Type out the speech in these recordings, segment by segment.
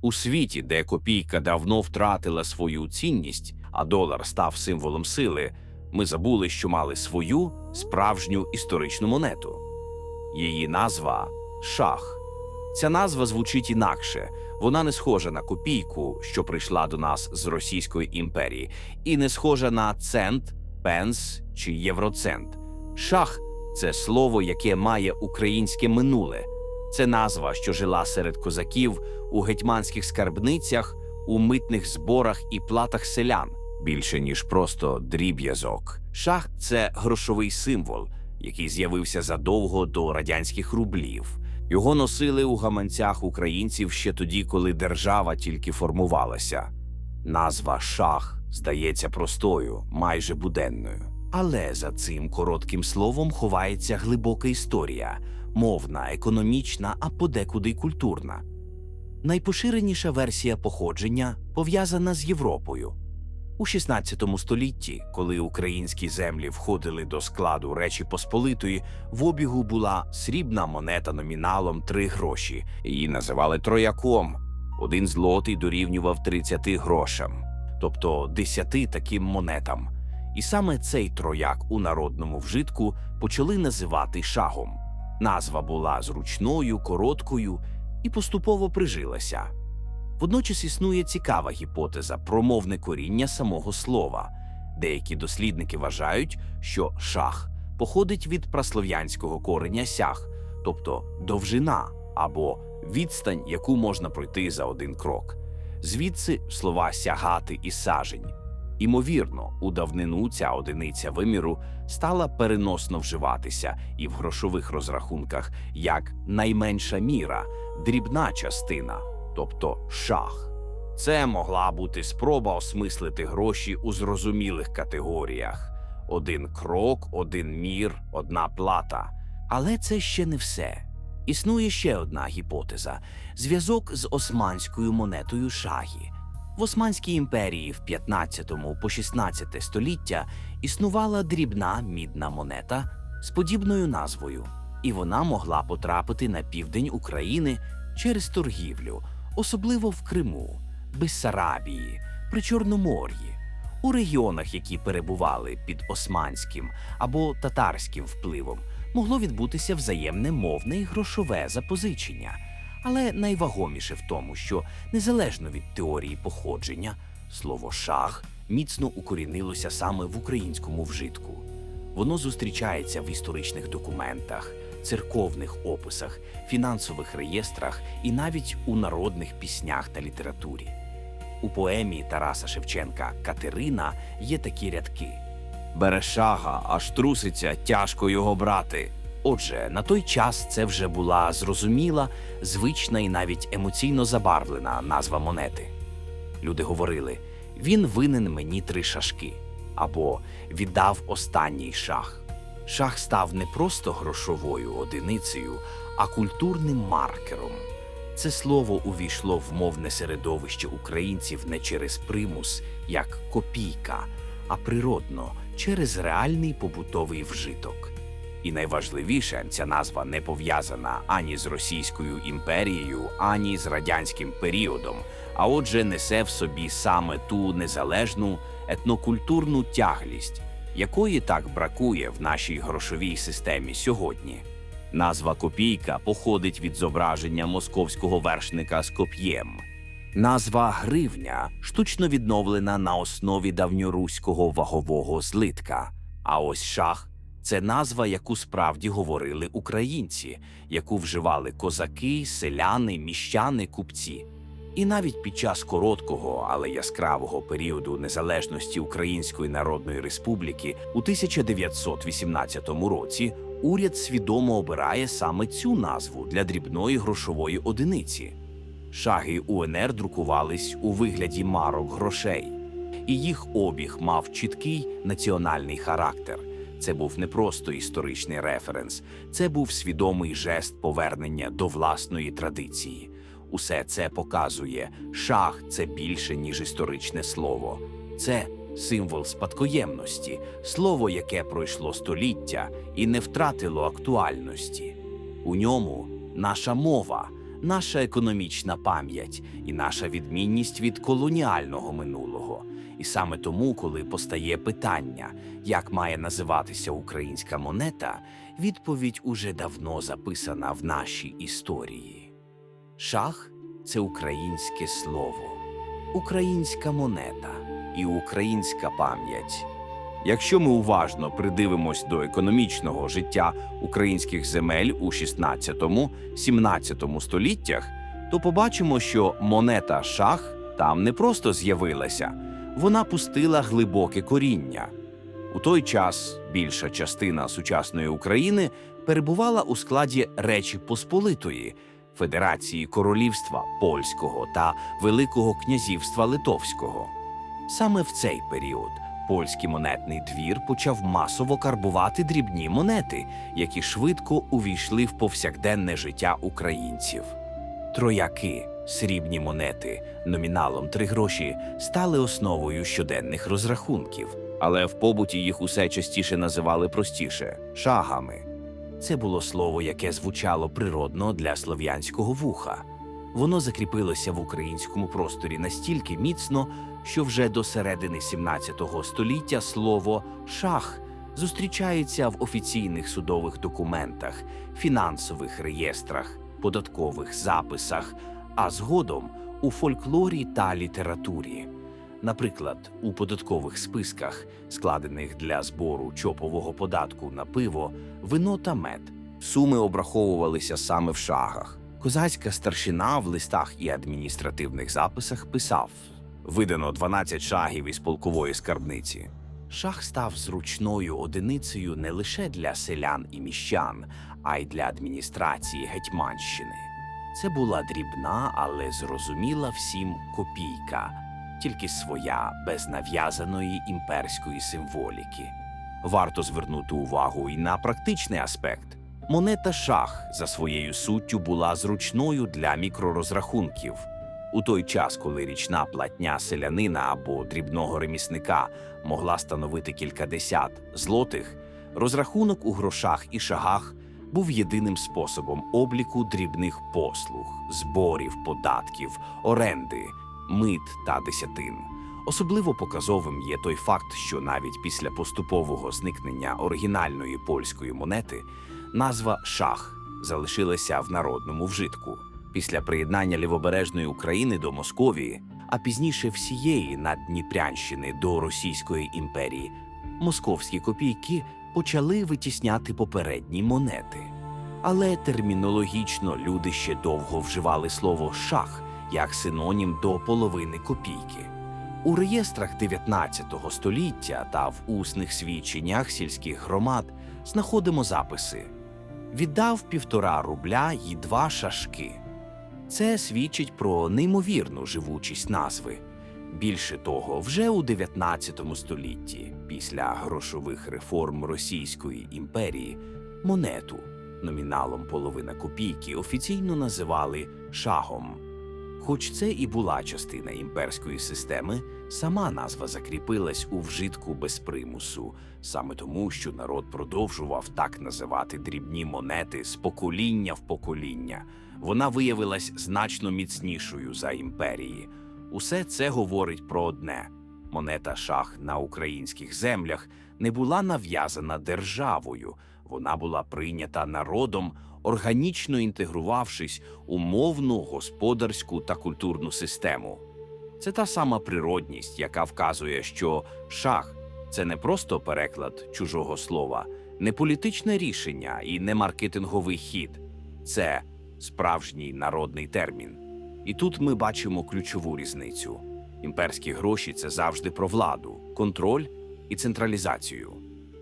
У світі, де копійка давно втратила свою цінність, а долар став символом сили, ми забули, що мали свою справжню історичну монету. Її назва шах. Ця назва звучить інакше. Вона не схожа на копійку, що прийшла до нас з Російської імперії, і не схожа на цент, пенс чи євроцент. Шах це слово, яке має українське минуле. Це назва, що жила серед козаків у гетьманських скарбницях, у митних зборах і платах селян, більше ніж просто дріб'язок. Шах це грошовий символ, який з'явився задовго до радянських рублів. Його носили у гаманцях українців ще тоді, коли держава тільки формувалася. Назва шах здається простою, майже буденною. Але за цим коротким словом ховається глибока історія мовна, економічна, а подекуди й культурна. Найпоширеніша версія походження пов'язана з Європою. У 16 столітті, коли українські землі входили до складу Речі Посполитої, в обігу була срібна монета номіналом 3 гроші. Її називали трояком. Один злотий дорівнював 30 грошам, тобто 10 таким монетам. І саме цей трояк у народному вжитку почали називати шагом. Назва була зручною, короткою і поступово прижилася. Водночас існує цікава гіпотеза про мовне коріння самого слова. Деякі дослідники вважають, що шах походить від праслов'янського кореня сяг, тобто довжина або відстань, яку можна пройти за один крок. Звідси слова сягати і сажень. Імовірно, у давнину ця одиниця виміру стала переносно вживатися і в грошових розрахунках як найменша міра, дрібна частина, тобто шах. Це могла бути спроба осмислити гроші у зрозумілих категоріях: один крок, один мір, одна плата. Але це ще не все. Існує ще одна гіпотеза: зв'язок з османською монетою шагі. В Османській імперії в 15 по 16 століття існувала дрібна мідна монета з подібною назвою, і вона могла потрапити на південь України через торгівлю, особливо в Криму, Бессарабії, при Чорномор'ї, у регіонах, які перебували під османським або татарським впливом, могло відбутися взаємне мовне і грошове запозичення. Але найвагоміше в тому, що незалежно від теорії походження, слово шах міцно укорінилося саме в українському вжитку. Воно зустрічається в історичних документах, церковних описах, фінансових реєстрах і навіть у народних піснях та літературі. У поемі Тараса Шевченка Катерина є такі рядки: Бере шага, аж труситься, тяжко його брати. Отже, на той час це вже була зрозуміла, звична і навіть емоційно забарвлена назва монети. Люди говорили: він винен мені три шашки або віддав останній шах. Шах став не просто грошовою одиницею, а культурним маркером. Це слово увійшло в мовне середовище українців не через примус, як копійка, а природно через реальний побутовий вжиток. І найважливіше, ця назва не пов'язана ані з Російською імперією, ані з радянським періодом, а отже, несе в собі саме ту незалежну етнокультурну тяглість, якої так бракує в нашій грошовій системі сьогодні. Назва копійка походить від зображення московського вершника з коп'єм. Назва гривня штучно відновлена на основі давньоруського вагового злитка. А ось шах це назва, яку справді говорили українці, яку вживали козаки, селяни, міщани, купці. І навіть під час короткого, але яскравого періоду незалежності Української Народної Республіки у 1918 році уряд свідомо обирає саме цю назву для дрібної грошової одиниці. Шаги УНР друкувались у вигляді марок грошей, і їх обіг мав чіткий національний характер. Це був не просто історичний референс, це був свідомий жест повернення до власної традиції. Усе це показує, шах це більше, ніж історичне слово. Це символ спадкоємності, слово, яке пройшло століття і не втратило актуальності. У ньому наша мова, наша економічна пам'ять і наша відмінність від колоніального минулого. І саме тому, коли постає питання, як має називатися українська монета, відповідь уже давно записана в нашій історії. Шах це українське слово, українська монета і українська пам'ять. Якщо ми уважно придивимось до економічного життя українських земель у 16-17 століттях, то побачимо, що монета шах там не просто з'явилася, вона пустила глибоке коріння. У той час більша частина сучасної України перебувала у складі Речі Посполитої, Федерації Королівства Польського та Великого князівства Литовського. Саме в цей період польський монетний двір почав масово карбувати дрібні монети, які швидко увійшли в повсякденне життя українців. Трояки, срібні монети, номіналом три гроші, стали основою щоденних розрахунків, але в побуті їх усе частіше називали простіше шагами. Це було слово, яке звучало природно для слов'янського вуха. Воно закріпилося в українському просторі настільки міцно, що вже до середини 17 століття слово шах зустрічається в офіційних судових документах, фінансових реєстрах, податкових записах, а згодом у фольклорі та літературі. Наприклад, у податкових списках, складених для збору чопового податку на пиво, вино та мед, суми обраховувалися саме в шагах. Козацька старшина в листах і адміністративних записах писав: видано 12 шагів із полкової скарбниці. Шах став зручною одиницею не лише для селян і міщан, а й для адміністрації Гетьманщини. Це була дрібна, але зрозуміла всім копійка, тільки своя, без нав'язаної імперської символіки. Варто звернути увагу і на практичний аспект. Монета шах за своєю суттю була зручною для мікророзрахунків. У той час, коли річна платня селянина або дрібного ремісника могла становити кількадесят злотих, розрахунок у грошах і шагах був єдиним способом обліку дрібних послуг, зборів, податків, оренди, мит та десятин. Особливо показовим є той факт, що навіть після поступового зникнення оригінальної польської монети назва шах залишилася в народному вжитку. Після приєднання лівобережної України до Московії, а пізніше всієї Наддніпрянщини до Російської імперії, московські копійки почали витісняти попередні монети. Але термінологічно люди ще довго вживали слово шах як синонім до половини копійки. У реєстрах 19 століття та в усних свідченнях сільських громад знаходимо записи: віддав півтора рубля й два шашки. Це свідчить про неймовірну живучість назви. Більше того, вже у 19 столітті, після грошових реформ Російської імперії, монету номіналом половина копійки офіційно називали шагом. Хоч це і була частина імперської системи, сама назва закріпилась у вжитку без примусу, саме тому, що народ продовжував так називати дрібні монети з покоління в покоління. Вона виявилась значно міцнішою за імперії. Усе це говорить про одне: монета шах на українських землях не була нав'язана державою, вона була прийнята народом, органічно інтегрувавшись у мовну, господарську та культурну систему. Це та сама природність, яка вказує, що шах це не просто переклад чужого слова, не політичне рішення і не маркетинговий хід, це справжній народний термін. І тут ми бачимо ключову різницю: імперські гроші це завжди про владу, контроль і централізацію.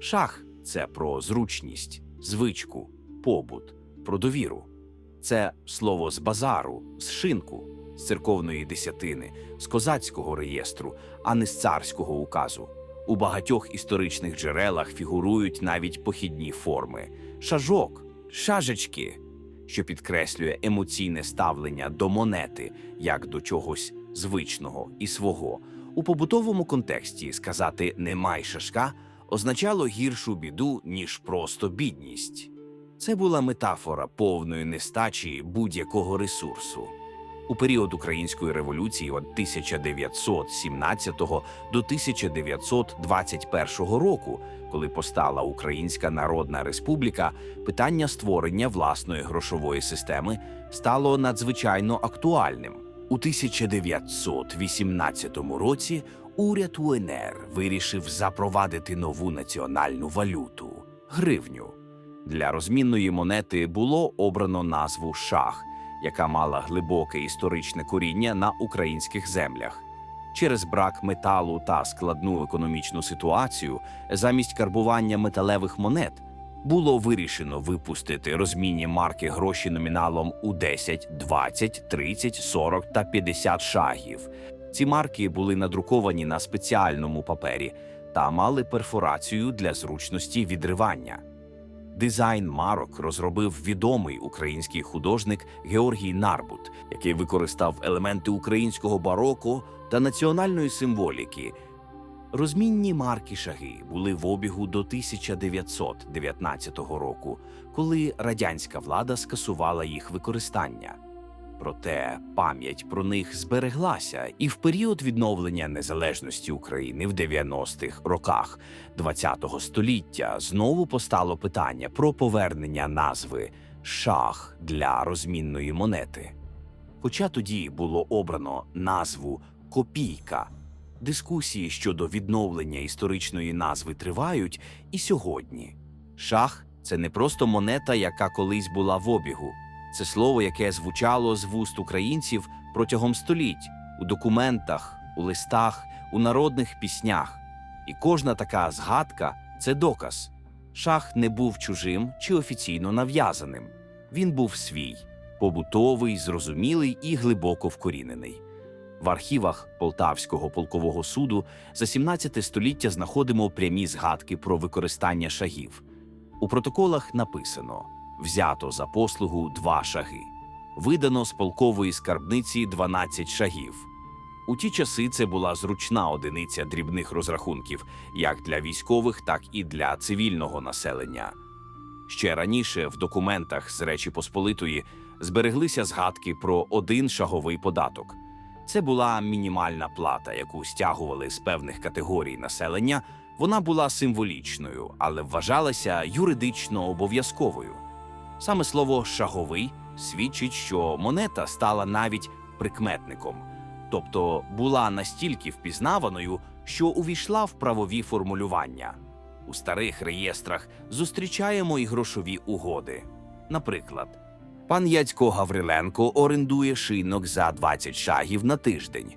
Шах це про зручність, звичку, побут, про довіру. Це слово з базару, з шинку, з церковної десятини, з козацького реєстру, а не з царського указу. У багатьох історичних джерелах фігурують навіть похідні форми: шажок, шажечки, що підкреслює емоційне ставлення до монети як до чогось звичного і свого. У побутовому контексті сказати «немай шашка означало гіршу біду, ніж просто бідність. Це була метафора повної нестачі будь-якого ресурсу. У період Української революції від 1917 до 1921 року, коли постала Українська Народна Республіка, питання створення власної грошової системи стало надзвичайно актуальним. У 1918 році уряд УНР вирішив запровадити нову національну валюту гривню. Для розмінної монети було обрано назву шах, яка мала глибоке історичне коріння на українських землях. Через брак металу та складну економічну ситуацію, замість карбування металевих монет було вирішено випустити розмінні марки гроші номіналом у 10, 20, 30, 40 та 50 шагів. Ці марки були надруковані на спеціальному папері та мали перфорацію для зручності відривання. Дизайн марок розробив відомий український художник Георгій Нарбут, який використав елементи українського бароко та національної символіки. Розмінні марки шаги були в обігу до 1919 року, коли радянська влада скасувала їх використання. Проте пам'ять про них збереглася, і в період відновлення незалежності України в 90-х роках ХХ століття знову постало питання про повернення назви шах для розмінної монети. Хоча тоді було обрано назву копійка. Дискусії щодо відновлення історичної назви тривають і сьогодні. Шах це не просто монета, яка колись була в обігу. Це слово, яке звучало з вуст українців протягом століть у документах, у листах, у народних піснях. І кожна така згадка це доказ. Шах не був чужим чи офіційно нав'язаним. Він був свій, побутовий, зрозумілий і глибоко вкорінений. В архівах Полтавського полкового суду за 17 століття знаходимо прямі згадки про використання шагів. У протоколах написано взято за послугу два шаги, видано з полкової скарбниці 12 шагів. У ті часи це була зручна одиниця дрібних розрахунків як для військових, так і для цивільного населення. Ще раніше в документах з Речі Посполитої збереглися згадки про один шаговий податок. Це була мінімальна плата, яку стягували з певних категорій населення. Вона була символічною, але вважалася юридично обов'язковою. Саме слово шаговий свідчить, що монета стала навіть прикметником, тобто була настільки впізнаваною, що увійшла в правові формулювання. У старих реєстрах зустрічаємо і грошові угоди. Наприклад, пан Яцько Гавриленко орендує шинок за 20 шагів на тиждень.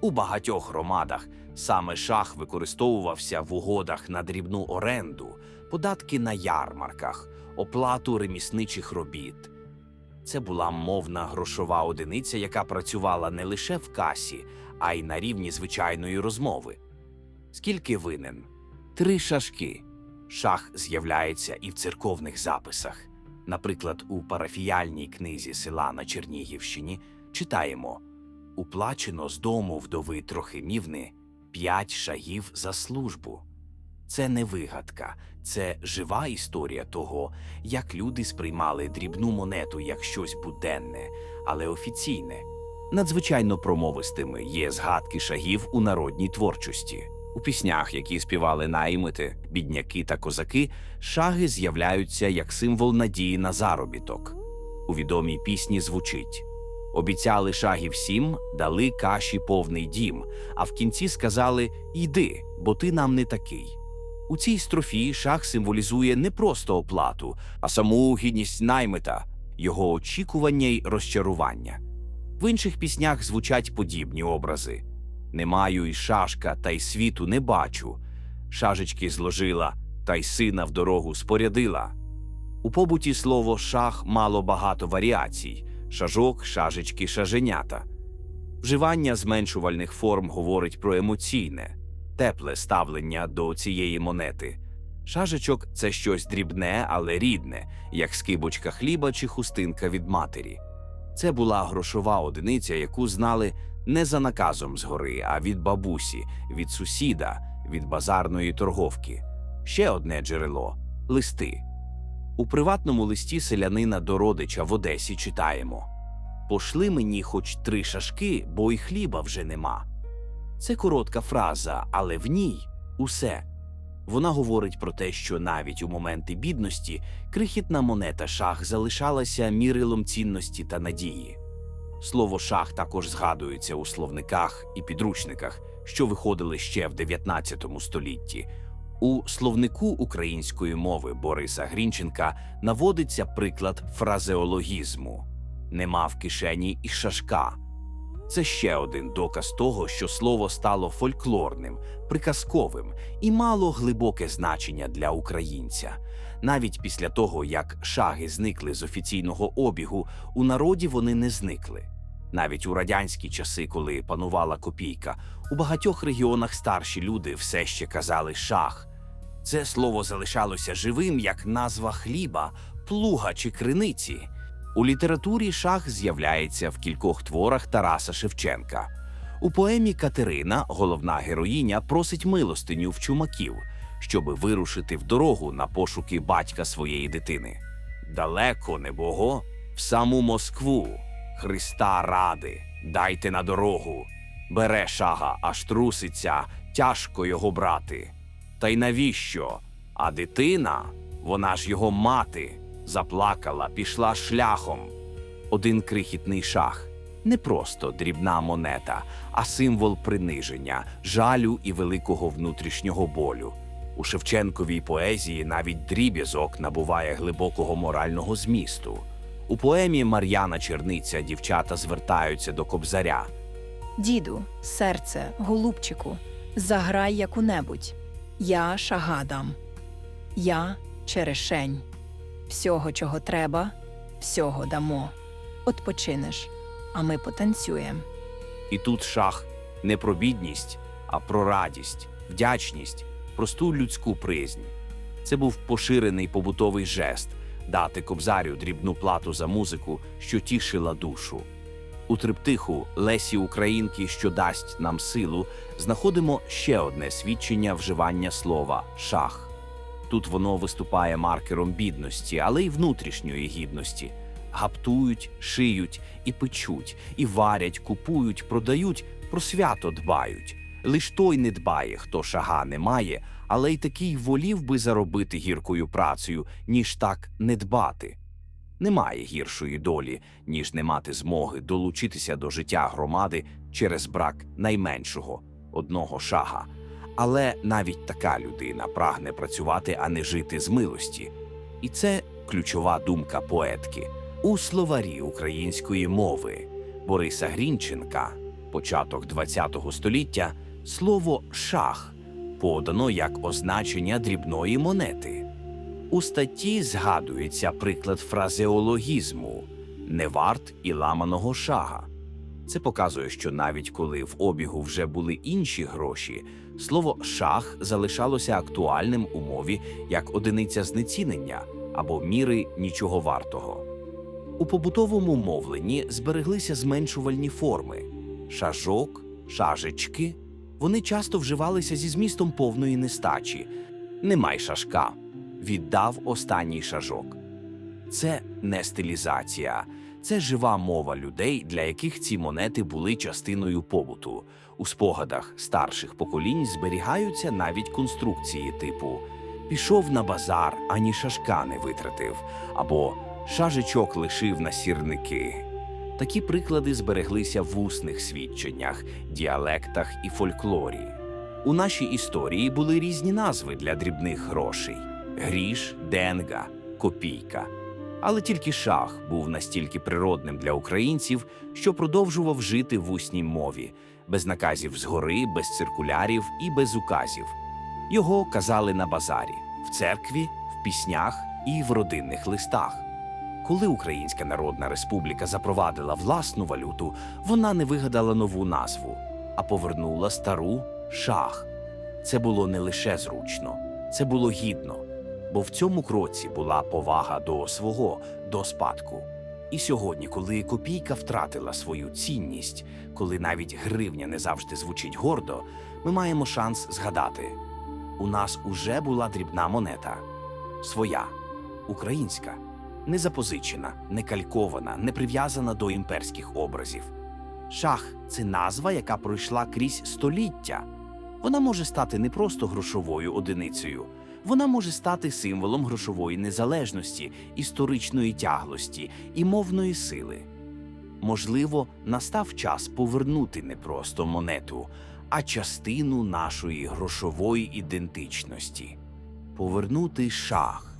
У багатьох громадах саме шах використовувався в угодах на дрібну оренду, податки на ярмарках, оплату ремісничих робіт. Це була мовна грошова одиниця, яка працювала не лише в касі, а й на рівні звичайної розмови. Скільки винен? Три шашки. Шах з'являється і в церковних записах. Наприклад, у парафіяльній книзі села на Чернігівщині читаємо Уплачено з дому вдови Трохимівни п'ять шагів за службу. Це не вигадка, це жива історія того, як люди сприймали дрібну монету як щось буденне, але офіційне. Надзвичайно промовистими є згадки шагів у народній творчості. У піснях, які співали наймити, бідняки та козаки, шаги з'являються як символ надії на заробіток. У відомій пісні звучить Обіцяли шагів всім, дали каші повний дім, а в кінці сказали Йди, бо ти нам не такий. У цій строфі шах символізує не просто оплату, а саму гідність наймита, його очікування й розчарування. В інших піснях звучать подібні образи Не маю й шашка, та й світу не бачу. Шажечки зложила, та й сина в дорогу спорядила. У побуті слово шах мало багато варіацій шажок, шажечки, шаженята. Вживання зменшувальних форм говорить про емоційне, тепле ставлення до цієї монети. Шажечок це щось дрібне, але рідне, як скибочка хліба чи хустинка від матері. Це була грошова одиниця, яку знали не за наказом згори, а від бабусі, від сусіда, від базарної торговки. Ще одне джерело листи. У приватному листі селянина до родича в Одесі читаємо Пошли мені хоч три шашки, бо й хліба вже нема. Це коротка фраза, але в ній усе. Вона говорить про те, що навіть у моменти бідності крихітна монета шах залишалася мірилом цінності та надії. Слово шах також згадується у словниках і підручниках, що виходили ще в 19 столітті. У словнику української мови Бориса Грінченка наводиться приклад фразеологізму нема в кишені і шашка. Це ще один доказ того, що слово стало фольклорним, приказковим і мало глибоке значення для українця. Навіть після того, як шаги зникли з офіційного обігу, у народі вони не зникли. Навіть у радянські часи, коли панувала копійка, у багатьох регіонах старші люди все ще казали шах. Це слово залишалося живим як назва хліба, плуга чи криниці. У літературі шах з'являється в кількох творах Тараса Шевченка. У поемі Катерина головна героїня просить милостиню в чумаків, щоби вирушити в дорогу на пошуки батька своєї дитини. Далеко не бого, в саму Москву, Христа ради, дайте на дорогу. Бере шага, аж труситься, тяжко його брати. Та й навіщо? А дитина, вона ж його мати, заплакала, пішла шляхом. Один крихітний шах не просто дрібна монета, а символ приниження, жалю і великого внутрішнього болю. У Шевченковій поезії навіть дріб'язок набуває глибокого морального змісту. У поемі Мар'яна Черниця дівчата звертаються до кобзаря. Діду, серце, голубчику, заграй яку-небудь. Я шагадам. Я черешень. Всього, чого треба, всього дамо. Odpoczynеш, а ми потанцюємо. І тут шах не про бідність, а про радість, вдячність, просту людську признь. Це був поширений побутовий жест дати кобзарю дрібну плату за музику, що тішила душу. У триптиху Лесі Українки, що дасть нам силу, знаходимо ще одне свідчення вживання слова шах. Тут воно виступає маркером бідності, але й внутрішньої гідності. Гаптують, шиють і печуть, і варять, купують, продають, про свято дбають. Лиш той не дбає, хто шага не має, але й такий волів би заробити гіркою працею, ніж так не дбати. Немає гіршої долі, ніж не мати змоги долучитися до життя громади через брак найменшого одного шага. Але навіть така людина прагне працювати, а не жити з милості. І це ключова думка поетки у словарі української мови Бориса Грінченка, початок ХХ століття, слово шах подано як означення дрібної монети. У статті згадується приклад фразеологізму не варт і ламаного шага. Це показує, що навіть коли в обігу вже були інші гроші, слово шах залишалося актуальним у мові як одиниця знецінення або міри нічого вартого. У побутовому мовленні збереглися зменшувальні форми шажок, шажечки. Вони часто вживалися зі змістом повної нестачі. Немай шашка, віддав останній шажок. Це не стилізація, це жива мова людей, для яких ці монети були частиною побуту. У спогадах старших поколінь зберігаються навіть конструкції типу пішов на базар, ані шашка не витратив, або шажечок лишив на сірники. Такі приклади збереглися в усних свідченнях, діалектах і фольклорі. У нашій історії були різні назви для дрібних грошей: гріш, денга, копійка. Але тільки шах був настільки природним для українців, що продовжував жити в усній мові, без наказів згори, без циркулярів і без указів. Його казали на базарі, в церкві, в піснях і в родинних листах. Коли Українська Народна Республіка запровадила власну валюту, вона не вигадала нову назву, а повернула стару шах. Це було не лише зручно, це було гідно, бо в цьому кроці була повага до свого, до спадку. І сьогодні, коли копійка втратила свою цінність, коли навіть гривня не завжди звучить гордо, ми маємо шанс згадати: у нас уже була дрібна монета своя українська, не запозичена, не калькована, не прив'язана до імперських образів. Шах це назва, яка пройшла крізь століття. Вона може стати не просто грошовою одиницею, вона може стати символом грошової незалежності, історичної тяглості і мовної сили. Можливо, настав час повернути не просто монету, а частину нашої грошової ідентичності. Повернути шах.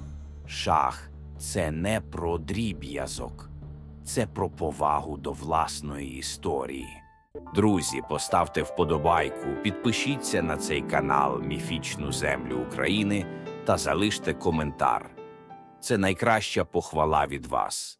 Шах це не про дріб'язок, це про повагу до власної історії. Друзі, поставте вподобайку, підпишіться на цей канал Міфічну Землю України та залиште коментар. Це найкраща похвала від вас.